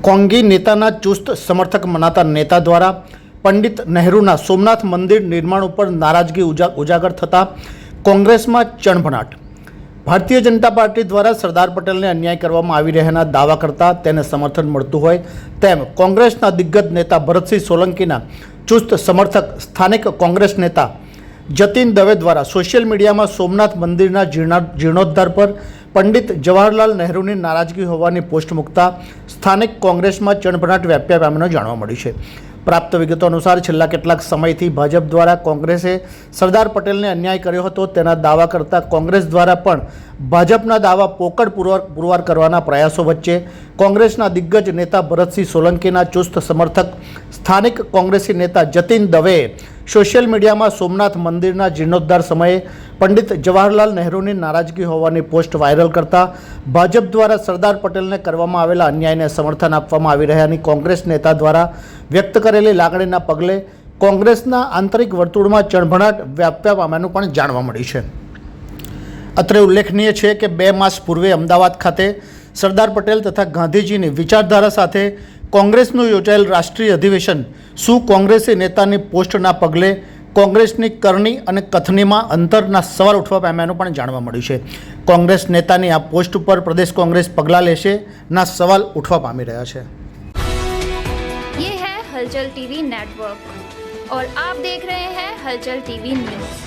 કોંગી નેતાના ચુસ્ત સમર્થક મનાતા નેતા દ્વારા પંડિત નહેરુના સોમનાથ મંદિર નિર્માણ ઉપર નારાજગી ઉજા, ઉજાગર થતાં કોંગ્રેસમાં ચણભણાટ. ભારતીય જનતા પાર્ટી દ્વારા સરદાર પટેલને અન્યાય કરવામાં આવી રહ્યાના દાવા કરતા તેને સમર્થન મળતું હોય તેમ કોંગ્રેસના દિગ્ગજ નેતા ભરતસિંહ સોલંકીના ચુસ્ત સમર્થક સ્થાનિક કોંગ્રેસ નેતા જતીન દવે દ્વારા સોશિયલ મીડિયામાં સોમનાથ મંદિરના જીર્ણા, જીર્ણોદ્ધાર પર પંડિત જવાહરલાલ નહેરુની નારાજગી હોવાની પોસ્ટ મૂકતા સ્થાનિક કોંગ્રેસમાં ચણભણાટ વ્યાપ્યા પામેનો જાણવા મળ્યું છે. પ્રાપ્ત વિગતો અનુસાર છેલ્લા કેટલાક સમયથી ભાજપ દ્વારા કોંગ્રેસે સરદાર પટેલને અન્યાય કર્યો હતો. તેના દાવા કરતા કોંગ્રેસ દ્વારા પણ ભાજપના દાવા પોકળ પુરવાર કરવાના પ્રયાસો વચ્ચે કોંગ્રેસના દિગ્ગજ નેતા ભરતસિંહ સોલંકીના ચુસ્ત સમર્થક, સ્થાનિક કોંગ્રેસી નેતા જતીન દવેએ સોશિયલ મીડિયામાં સોમનાથ મંદિરના જીર્ણોદ્ધાર સમયે પંડિત જવાહરલાલ નહેરુની નારાજગી હોવાની પોસ્ટ વાયરલ કરતા ભાજપ દ્વારા સરદાર પટેલને કરવામાં આવેલા અન્યાયને સમર્થન આપવામાં આવી રહ્યાની કોંગ્રેસ નેતા દ્વારા વ્યક્ત કરેલી લાગણીના પગલે કોંગ્રેસના આંતરિક વર્તુળમાં ચણભણાટ વ્યાપ્યા પામ્યાનું પણ જાણવા મળ્યું છે. અત્રે ઉલ્લેખનીય છે કે બે માસ પૂર્વે અમદાવાદ ખાતે સરદાર પટેલ તથા ગાંધીજીની વિચારધારા સાથે કોંગ્રેસનું યોજાયેલ રાષ્ટ્રીય અધિવેશન શું કોંગ્રેસી નેતાની પોસ્ટના પગલે કોંગ્રેસની કરણી અને કથનીમાં અંતરના સવાલ ઉઠવા પામ્યાનું પણ જાણવા મળ્યું છે કોંગ્રેસ નેતાની આ પોસ્ટ ઉપર પ્રદેશ કોંગ્રેસ પગલાં લેશે ના સવાલ ઉઠવા પામી રહ્યા છે ये है हलचल टीवी नेटवर्क और आप देख रहे हैं हलचल टीवी न्यूज